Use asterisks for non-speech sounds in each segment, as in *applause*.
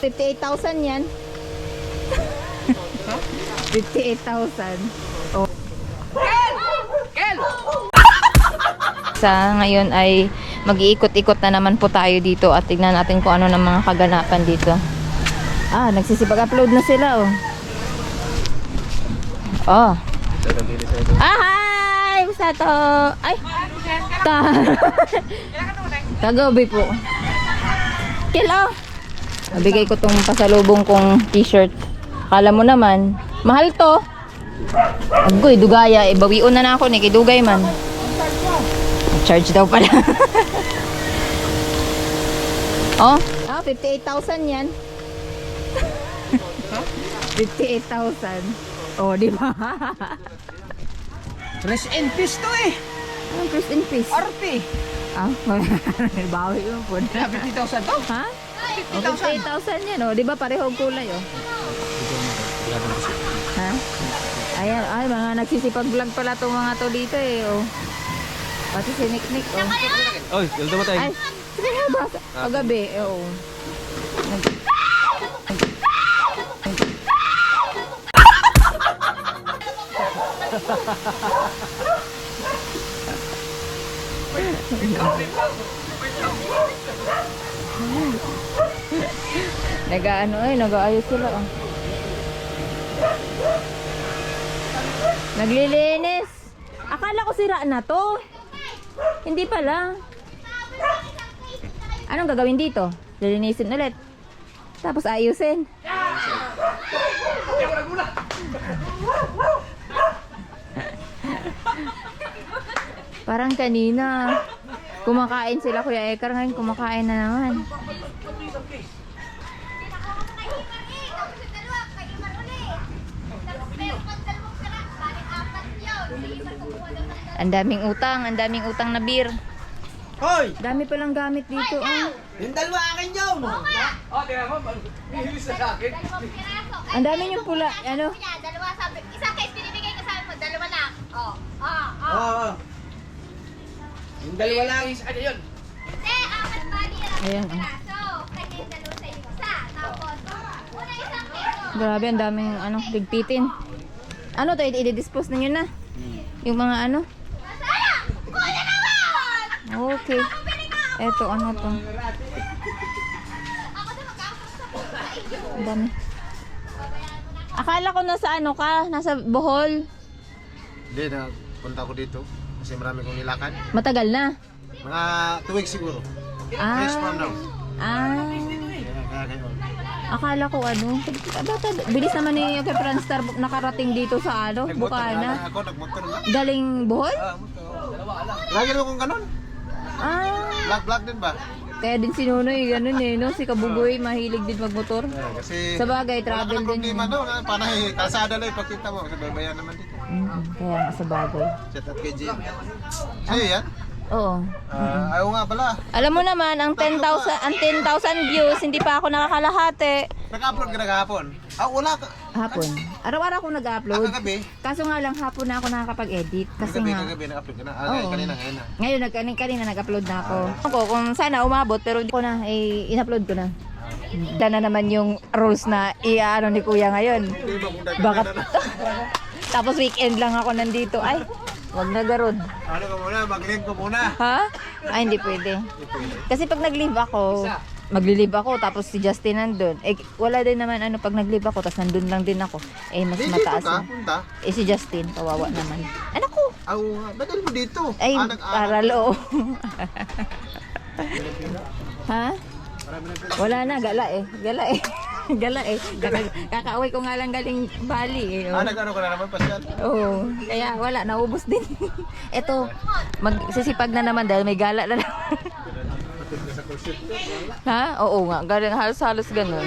58,000 yan. 58,000. Oh. Sa ngayon ay mag-iikot-ikot na naman po tayo dito at tignan natin kung ano ng mga kaganapan dito. Ah, nagsisipag-upload na sila oh. Oh. Ah, hi! Sato! Ay! Ta! *laughs* Kagabi po. Kilo! Nabigay ko tong pasalubong kong t-shirt. Kala mo naman, mahal to. Agoy, dugaya. Eh, bawion na na ako ni Kidugay man. Charge daw pala. *laughs* oh, ah, 58,000 yan. *laughs* 58,000. Oh, di ba? *laughs* Rest in peace to eh. Ang first in peace. RP. Ah, bawi mo po. 50,000 to. Ha? Oh, 58,000 yan, oh. Di ba pareho ang kulay, oh. Ha? Ayan, ay, mga nagsisipag-vlog pala itong mga to dito, eh, oh. Pati si Nick Nick, oh. Oy, dito mo tayo. Ay, sige nga ba? Kagabi, eh, oh. Nag- *laughs* Nag-ano eh, nag-aayos sila oh. Naglilinis. Akala ko sira na to. Hindi pala. Anong gagawin dito? Lilinisin ulit. Tapos ayusin. Parang kanina. Kumakain sila Kuya Ekar ngayon. Kumakain na naman. Ang daming utang. Ang daming utang na beer. Hoy! Dami palang gamit dito. Oh. Yung dalawa akin yun. Oh, tingnan mo. Bihilis na sa akin. Ang dami yung pula. Ano? Dalawa sabi. Isang case binibigay ko sabi mo, dalawa lang. Oh. Ah, ah. Oo. Oh, Yung dalawa lang. Ano yun? Hindi, apat ba niya? Ayan, oh. Piraso. Kanya yung dalawa sa. Isa. Tapos, una isang case. Grabe, ang daming ano, ligpitin. Ano to, i-dispose na yun na? Yung mga ano? Sayang! Kuya naman! Okay. Eto, ano to? Ang dami. Akala ko nasa ano ka, nasa Bohol. Hindi, na punta ko dito. Kasi marami kong nilakad. Matagal na. Mga 2 weeks siguro. Ah. Weeks from now. Ah. Kaya, ngayon. Akala ko ano. Bata, bilis naman ni Yoke Franstar nakarating dito sa ano, Nagmotor na Bukana. ako, nagmotor na. Galing Bohol? Ah. Lagi naman kong ganun. Ah. Vlog-vlog din ba? Kaya din si Nunoy, ganun eh, no? Si Kabugoy, mahilig din magmotor. Eh, kasi Sa bagay, wala travel ka ng din problema yun. doon. ah. Panay, kalsada lang ipakita mo. Kasi babayan naman dito. Mm, kaya nga sa bagay. Chat at kay Jim. Sa'yo yan? Oo. Ah, ayaw nga pala. Alam mo naman, ang 10,000 ang 10,000 views, hindi pa ako nakakalahati. Nag-upload ka na kahapon. Ah, wala ka. Hapon. Araw-araw ako Ah, nag-upload. kagabi. Kaso nga lang hapon na ako nakakapag-edit. Kasi Kagabi, nga, kagabi, nag-upload ka na. Ah, Oo. kanina, ngayon na. ngayon, nag, kanina, kanina nag-upload na ako. Ako, kung sana umabot, pero hindi ko na, eh, in-upload ko na. Dala na naman yung rules na i-ano ni kuya ngayon. Baka, tapos weekend lang ako nandito. Ay, wag na garod. Ano ka muna, mag-link ko muna. Ha? Ay, hindi pwede. Kasi pag nag-leave ako, magli-leave ako, tapos si Justin nandun. Eh, wala din naman ano, pag nag-leave ako, tapos nandun lang din ako. Eh, mas dito mataas ka, yun. punta. Eh, si Justin, kawawa naman. Anak ko! Aw, badal mo dito. Ay, Ah, para loo. *laughs* ha? Wala na, gala eh. Gala eh. *laughs* gala eh. Kaka- Kakauwi ko nga lang galing Bali eh. Ah, nag-ano ka na naman, Pascal? Oo. Kaya wala, naubos din. *laughs* Eto, magsisipag na naman dahil may gala na naman. *laughs* ha? Oo nga, galing halos-halos ganun.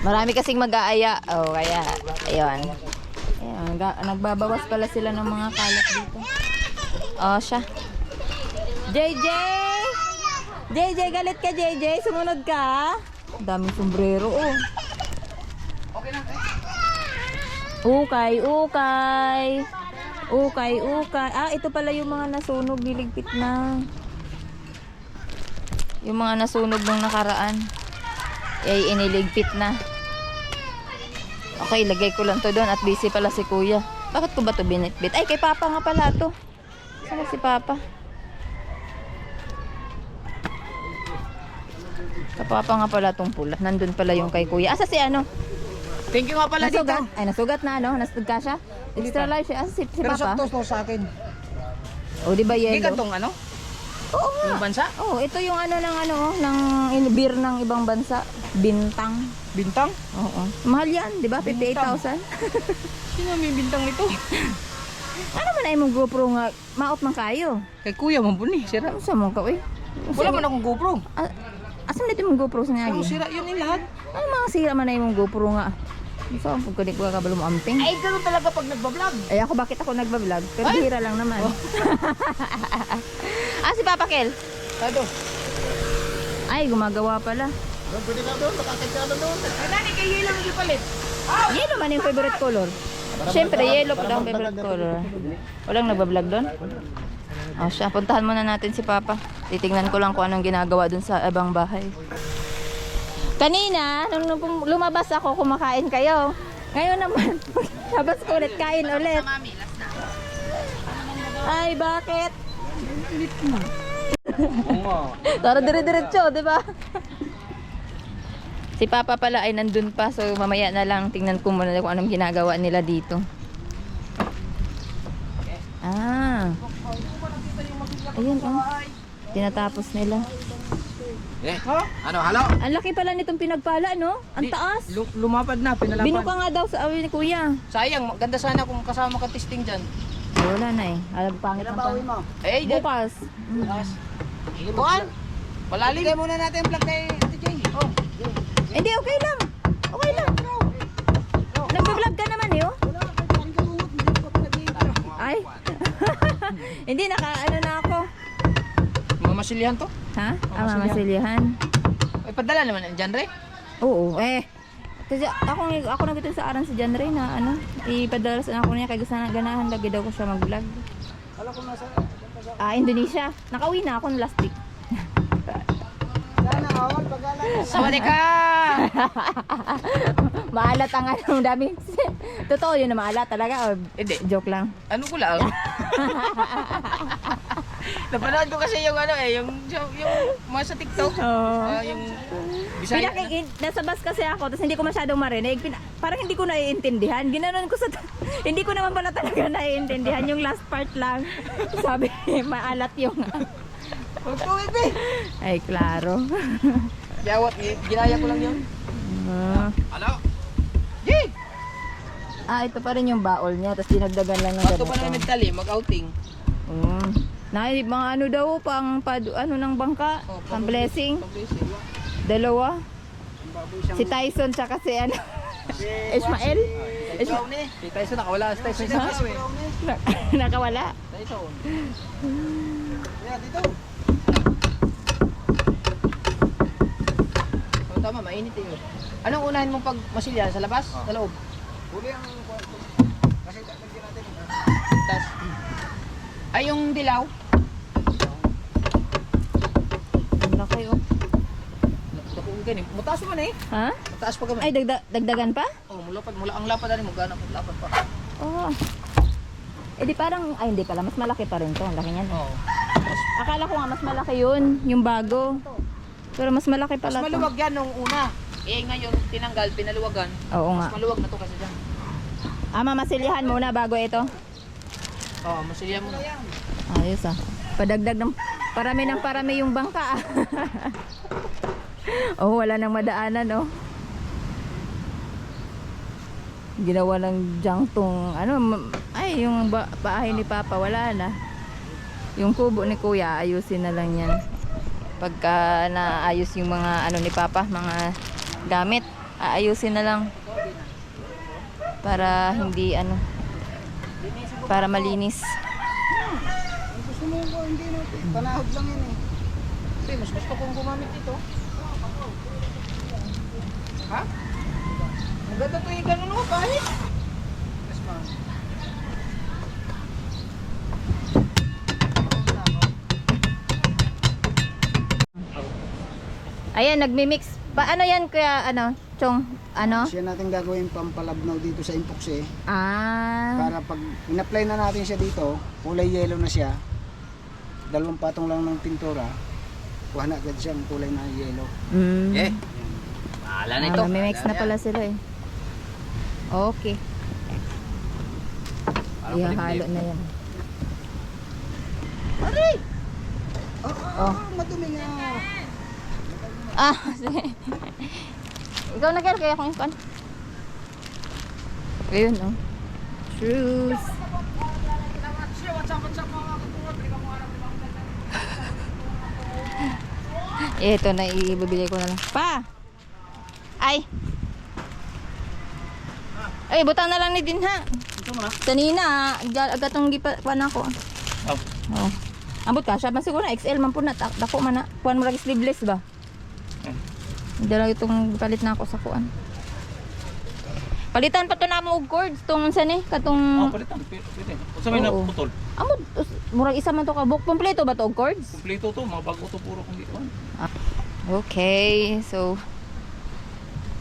Marami kasing mag-aaya. Oo, kaya, ayun. Ayun, nagbabawas pala sila ng mga kalat dito. Oh, siya. JJ! JJ, galit ka, JJ? Sumunod ka? Daming sombrero, oh. Ukay, ukay. Ukay, ukay. Ah, ito pala yung mga nasunog, niligpit na. Yung mga nasunog nung nakaraan. ay iniligpit na. Okay, lagay ko lang to doon at busy pala si kuya. Bakit ko ba to binitbit? Ay, kay papa nga pala to. Saan si papa? Kay papa nga pala tong pula. Nandun pala yung kay kuya. Asa si ano? Thank you nga pala dito. Nasugat? Ay, nasugat na ano? Nasugat ka siya? Extra large siya. Asa si, si Pero papa? sakto to sa akin. O, di ba Hindi ka yellow? tong ano? Oo nga. Yung bansa? Oh, ito yung ano ng ano, ng in- beer ng ibang bansa. Bintang. Bintang? Oo. Mahal yan, di ba? 58,000. *laughs* Sino may bintang nito? *laughs* ano man ay mong GoPro nga, maot man kayo. Kay kuya mambuni. Sira. Ano sa mong ka, uy? Wala man akong GoPro. A- Asan dito mong GoPro sa Puro nyagi? sira yun yung lahat. Ano mga sira man ay mong GoPro nga? So, pag kunik ko ka balong amping. Ay, ganun talaga pag nagbablog. Ay, ako bakit ako nagbablog? Pero bihira lang naman. *laughs* ah, si Papa Kel. Tado. Ay, gumagawa pala. Pwede ka doon, makakit ka doon. Ay, nani kay yelo mo palit. Yellow man yung favorite color. Siyempre, yellow pa ang favorite color. Walang nagbablog doon? Oh, siya. Puntahan muna natin si Papa. Titingnan ko lang kung anong ginagawa dun sa ibang bahay. Kanina, nung lumabas ako, kumakain kayo. Ngayon naman, *laughs* labas ko ulit, kain ulit. Ay, bakit? Tara dire-diretso, di ba? Si Papa pala ay nandun pa, so mamaya na lang tingnan ko muna kung anong ginagawa nila dito. Ah. Ayun, oh. Tinatapos nila. Eh, ano, halo? Ang laki pala nitong pinagpala, no? Ang Di- taas. Lu- lumapad na, pinalapad. Binuka nga daw sa awi ni Kuya. Sayang, ganda sana kung kasama ka testing dyan. Wala na eh. Alam, pangit ng pangit. mo? Eh, di- Bukas. Bukas. Bukan. Malalim. Bigay muna natin yung vlog kay Ate Jay. Oh. Hindi, okay lang. Okay lang. Nagpa-vlog ka naman eh, oh. Ay. *laughs* Hindi, naka, ano na ako. Mga masilyahan to. Ha? Ah, mamasilihan. Ay, padala naman yan dyan. Oo, eh. Kasi ako, ako nagito sa aran si John Ray na ano, ipadala sa ako niya kay gusto na ganahan lagi daw ko siya mag-vlog. Ah, Indonesia. Nakauwi na ako ng last week. Sawadee ka! *laughs* maalat ang ano, dami. *laughs* Totoo yun na maalat talaga. O, Hindi. joke lang. Ano ko lang? *laughs* Napanood ko kasi yung ano eh, yung, yung, yung mga sa TikTok. Oo. Ah, yung Bisaya. Pinaki, nasa bus kasi ako, tapos hindi ko masyadong marinig. Pina, parang hindi ko naiintindihan. Ginanon ko sa... *laughs* hindi ko naman pala talaga *laughs* naiintindihan. Yung last part lang. Sabi, maalat yung... Huwag ko, Ibe. Ay, klaro. Gawat, ginaya ko lang yun. Ah. Halo? Ah, ito pa rin yung baol niya, tapos dinagdagan lang ng Bato pa namin ganito. tali, mag-outing. Mm. Nay, mga ano daw, pang pad, ano ng bangka, Oh, pang blessing. Pag-blessing. Dalawa. Si Tyson tsaka si ano, *laughs* Ismael. Ikaw ni. Si Tyson nakawala. Si Tyson sa. Na- *laughs* nakawala. Tyson. Yeah, dito. Oh, tama, mainit eh. Anong unahin mong pag masilya? Sa labas? Sa loob? Huli ang... Kasi lagyan natin. Tas, ay yung dilaw. Ang laki oh. Naku, ganun. Mataas mo na eh. Ha? Mataas pa kami. Ay, dagda- dagdagan pa? Oh, mulapad. Mula ang lapad ano mo. Gano'n ang lapad pa. Oo. Eh di parang, ay hindi pala, mas malaki pa rin to. Ang laki niyan. Oo. Akala ko nga mas malaki yun, yung bago. Pero mas malaki Mas pala to. maluwag yan nung una. Eh ngayon, tinanggal, pinaluwagan. Oo nga. Mas maluwag na to kasi dyan. Ah, mamasilihan muna bago ito. Oo, oh, masilya mo na. Ayos ah. Padagdag ng parami ng parami yung bangka ah. *laughs* oh, wala nang madaanan oh. Ginawa ng jangtong ano ay yung ba- bahay ni Papa wala na. Yung kubo ni Kuya ayusin na lang yan. Pagka naayos yung mga ano ni Papa, mga gamit, aayusin na lang. Para hindi ano para malinis. Gusto mo ko, hindi no. Panahod lang yan eh. Hindi, mas gusto kong gumamit ito. Ha? Ang ganda to yung ganun mo, kahit. Yes, ma'am. Ayan, nagmi-mix. Paano yan kuya, ano, chong, ano? Siya natin gagawin pampalabnaw dito sa epoxy Ah. para pag in-apply na natin siya dito, kulay yellow na siya. Dalawang patong lang ng pintura. Kuha na agad siyang kulay na yellow. Mm. Eh. Bahala na Ah, ito. mamimix na pala yan. sila eh. Okay. Ihahalo na yan. Oh, oh, Oh. madumi nga. Ah, *laughs* sige. Ikaw na kaya kung ikon. Ayun, oh. Shoes. Ito na ibibigay ko na lang. Pa! Ay! Ay, butang na lang ni din ha. Kanina, aga- agatong gipan ako. Oh. Oh. Ambot ka, siya man siguro na XL man po na dako man na. Kuan mo lagi sleeveless ba? Dala itong palit na ako sa kuan. Palitan pa to na mo og cords tong sa ni Oh, katong palitan. Pwede. pwede. Kung sa may Oo. naputol. Amod us- murag isa man to ka book kompleto ba to og cords? Kompleto to. Mga bago to puro kung di ko. Okay, so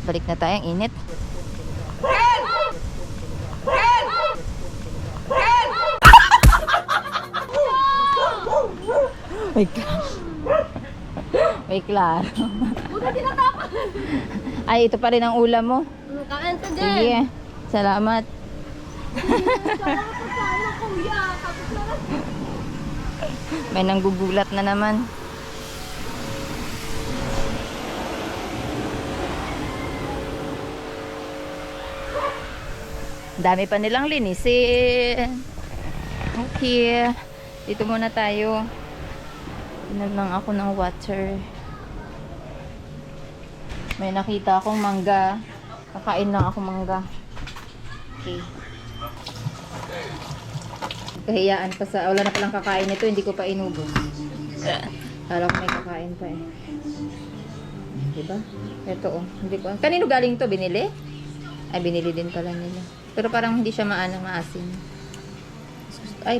balik na tayo ang init. *laughs* May klaro. May klaro. Ay, ito pa rin ang ulam mo. Kain to din. Sige. Salamat. May nanggugulat na naman. Dami pa nilang linisin. Okay. Dito muna tayo. Inom lang ako ng water. May nakita akong mangga. Kakain lang ako mangga. Okay. Kahiyaan pa sa, wala na palang kakain nito, hindi ko pa inubos. Kala ko may kakain pa eh. Diba? Ito oh, hindi ko, kanino galing to? Binili? Ay, binili din pala nila. Pero parang hindi siya maana maasim. Ay,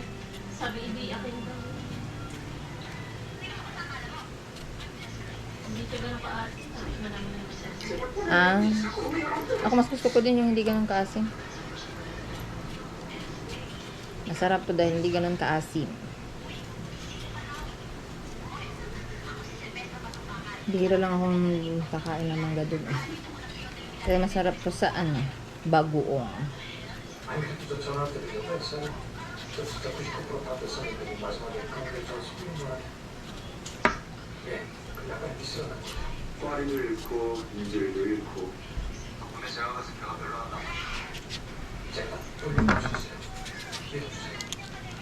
Ah. Ako mas gusto ko din yung hindi ganun kaasim. Masarap to dahil hindi ganun kaasim. Bihira lang akong kakain ng mangga doon. eh. Kaya masarap to sa ano, bagoong. 파리를 잃고 인질도 잃고 덕분에 제가 갔을 때가 별로 안 남았어요.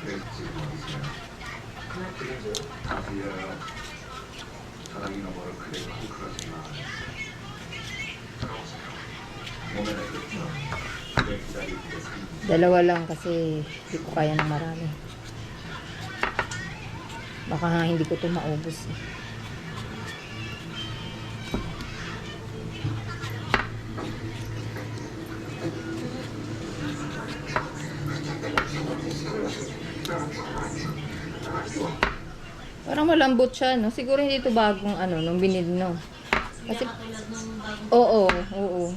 그래서 지금 어디세요? 어디야? 사람이나 뭐를 그래 콩크라지만 들어오세요. 몸에 내겠죠. 그래 기다리고 있습니다. Dalawa lang kasi hindi ko kaya ng marami. Baka nga hindi ko to maubos eh. Malambot siya, no? Siguro hindi ito bagong ano, nung binili, no? Kasi, oo, oo.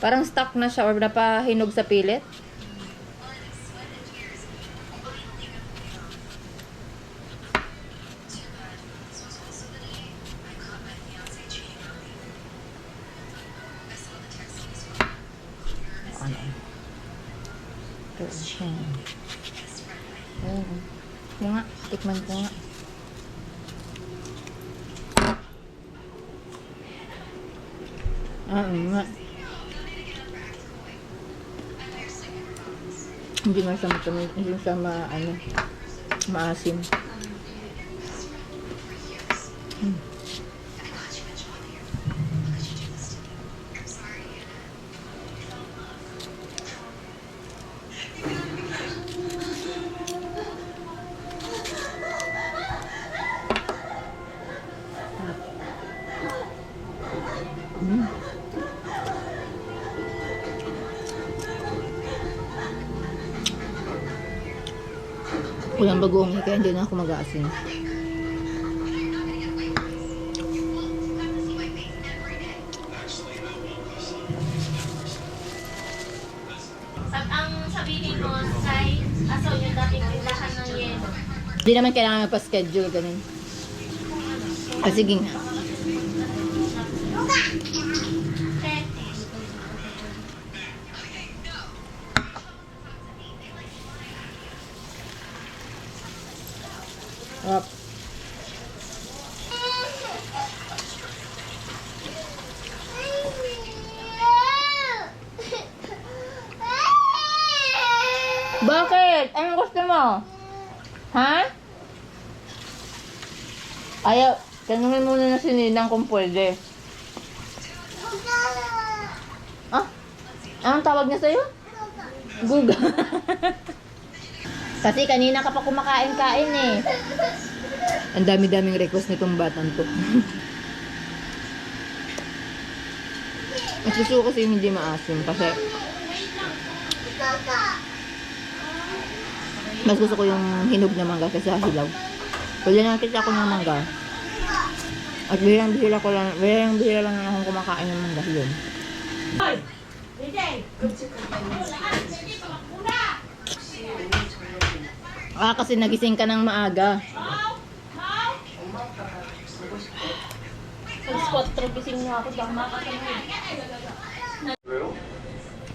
Parang stuck na siya or napahinog sa pilit. Ano? Ito, siya. Ayan. Ito nga, tikman ko nga. Ah, oo nga. Hindi nga siya matamis, hindi siya ma, ano, maasim. ng bagoong kaya hindi na ako mag-aasin. Hindi naman kailangan magpa-schedule ganun. Ah, sige nga. Up. Bakit? Anong gusto mo? Ha? Ayaw. Tanungin muna na si Ninang kung pwede. Ah? Anong tawag niya sa'yo? Guga. *laughs* Kasi kanina ka pa kumakain-kain eh. Ang dami-daming request nitong batang to. *laughs* Mas gusto ko kasi yung hindi maasim kasi mas gusto ko yung hinog na mangga kaysa hilaw. Wala nakita ko ng mangga. At bihirang bihira ko lang, bihirang bihira lang akong kumakain ng mangga yun. Ah, kasi nagising ka ng maaga.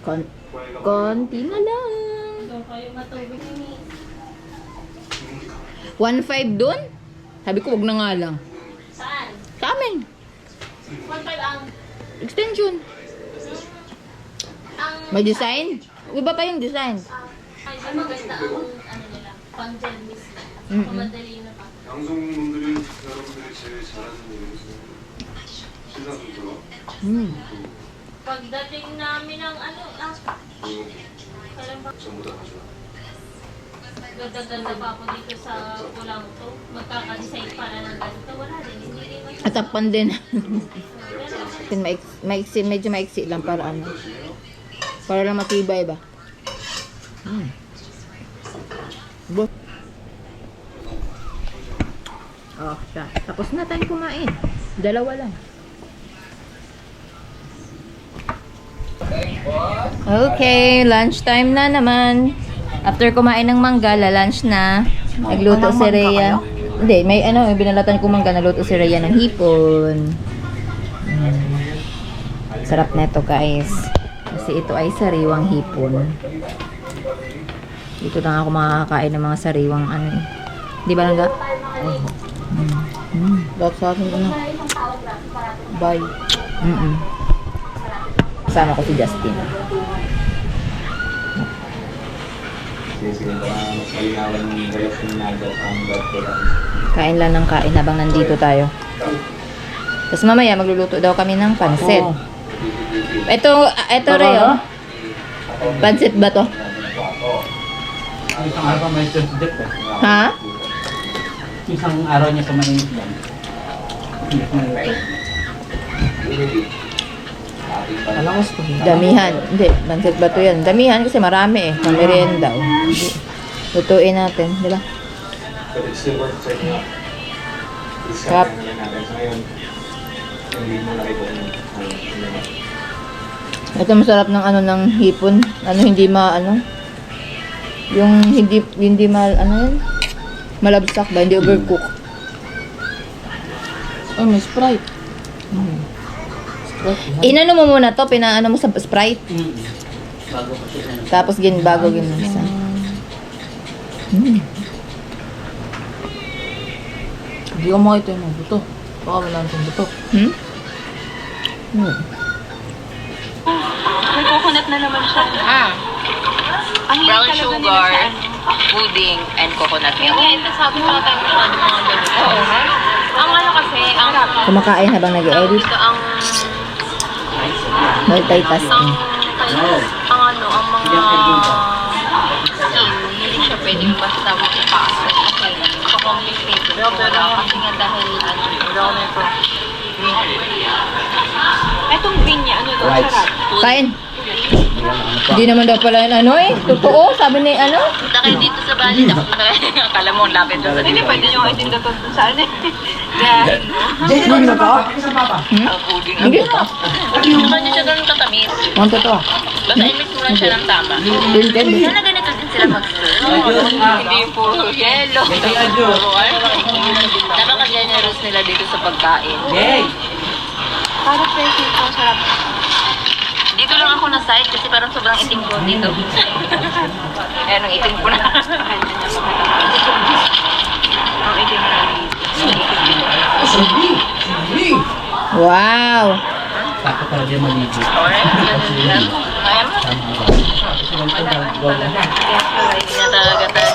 Kon konti na lang. 1.5 dun? Sabi ko, wag na nga lang. Saan? Sa amin. 1.5 ang... Extension. May design? Iba pa yung design. Ay, maganda ang ano nila. Pang-gel mismo. Mm-mm. Mamadali na pa. 방송분들은 여러분들이 제일 잘하는 일이었어요. 신사분들과 Hmm. Pagdating namin ng ano, ah, 그리고 kailan ba? 전부 다 가져와. Ganda-ganda pa ako dito sa kulang to. Magkaka-design para ng ganito. Wala din. Hindi rin masyadong... Atapan din. *laughs* Tin maik maiksi, medyo maiksi lang para ano. Para lang matibay ba? Hmm. Bo. Oh, siya. Tapos na tayong kumain. Dalawa lang. Okay, lunchtime na naman. After kumain ng mangga, la-lunch na. Nagluto si Rhea. Hindi, may ano, may binalatan ko mangga, nagluto si Rhea ng hipon. Mm. Sarap na ito, guys. Kasi ito ay sariwang hipon. Dito lang ako makakakain ng mga sariwang ano. Di ba, Langga? Mm. Mm. Dapat sa akin ano. Bye. Mm-mm. Kasama ko si Justin. Kain lang ng kain habang nandito tayo. Tapos mamaya magluluto daw kami ng pansit. Ito, ito rin oh. Pansit ba to? Isang araw may sensitive eh. Ha? Isang araw niya sa mainit lang. Alam ko, Damihan. Hindi, pansit ba to yan? Damihan kasi marami eh. Mamerienda oh. Hindi. Lutuin natin, di ba? But it still works right now. Kap. Ito masarap ng ano ng hipon. Ano hindi ma ano? Yung hindi hindi mal ano yun? Malabsak ba? Hindi overcook. Oh, may Sprite. Inano mo muna to, pinaano mo sa Sprite. Mm. Bago ko siya ano. Tapos gin bago ginisa. Mm. Hindi ko makita yung buto. Baka wala nang buto. Hmm? Hmm. May coconut na naman siya. Ah, Ang brown talaga nila sugar, sa ano. pudding, and coconut milk. Kaya ito sabi ko tayo masyadong mga ganito. Oo, ha? Ang ano kasi, ang... Kumakain habang nag-edit. Ito ang... Multitasking. Ang ano, ang mga skin, hindi siya pwedeng basta makipasok. Kasi complicated ko lang. Kasi nga dahil ano, Etong green niya, ano daw, sarap. Kain. Hindi naman daw pala yun ano eh. Totoo, sabi ni ano. Punta kayo dito sa Bali. *laughs* Akala mo, lapit doon Hindi, pwede nyo itinda to dun sa *laughs* ano eh. Yeah. Hmm? Hindi. Hindi ba niya siya ganun katamis? Ang totoo. Basta lang siya ng tama. Hindi. Sana ganito din sila mag-serve. Hindi yung puro yelo. Napaka-generous nila dito sa pagkain. Para fresh ito, ang sarap. Lang ako na side kasi parang sobrang itim ko dito. Ayan, ang itim ko na. Ang itim na Wow! Takot talaga yung maligo. Ayan mo. Hindi na talaga tayo, nalugdog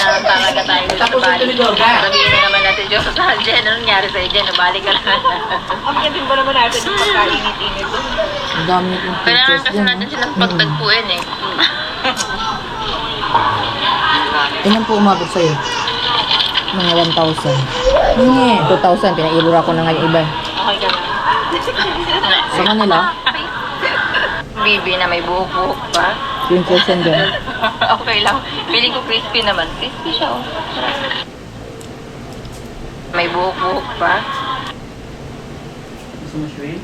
na talaga tayo sa balik. Sabihin na naman natin, Diyos, sa Jen, ano nangyari sa'yo, Jen? Nabalik ka na. Ang din ba naman natin yung pagkainit-init doon? Ang dami Kailangan pictures kasi dyan. natin silang pagtagpuin eh. *laughs* Ilan po umabot sa'yo? Mga 1,000. Hindi. 2,000. Pinailura ko na nga yung iba. Okay ka na. *laughs* Sa kanila, Bibi na may buhok-buhok pa. 10% din. *laughs* okay lang. Feeling ko crispy naman. Crispy siya oh. May buhok-buhok pa. Gusto mo shrimp?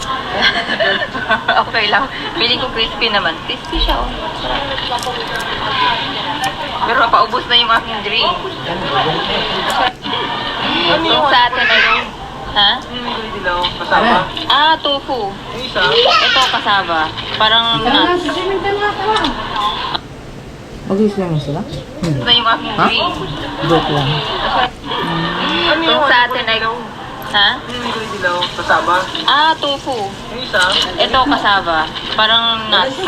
*laughs* okay lang. Feeling ko crispy naman. Crispy siya oh. Pero paubos na yung aking drink. Yung sa atin ay Ha? Kasama? Ah, tofu. Ito kasaba. Parang nuts. Mag-islam mo sila? Ito na yung aking Ha? drink. Joke lang. Yung sa atin ay... Ha? Kasama? Ah, tofu. Ito kasaba. Parang nuts.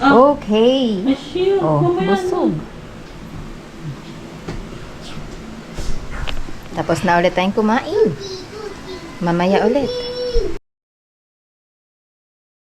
Okay. Oh, busog. Tapos na ulit tayong kumain. Mamaya ulit.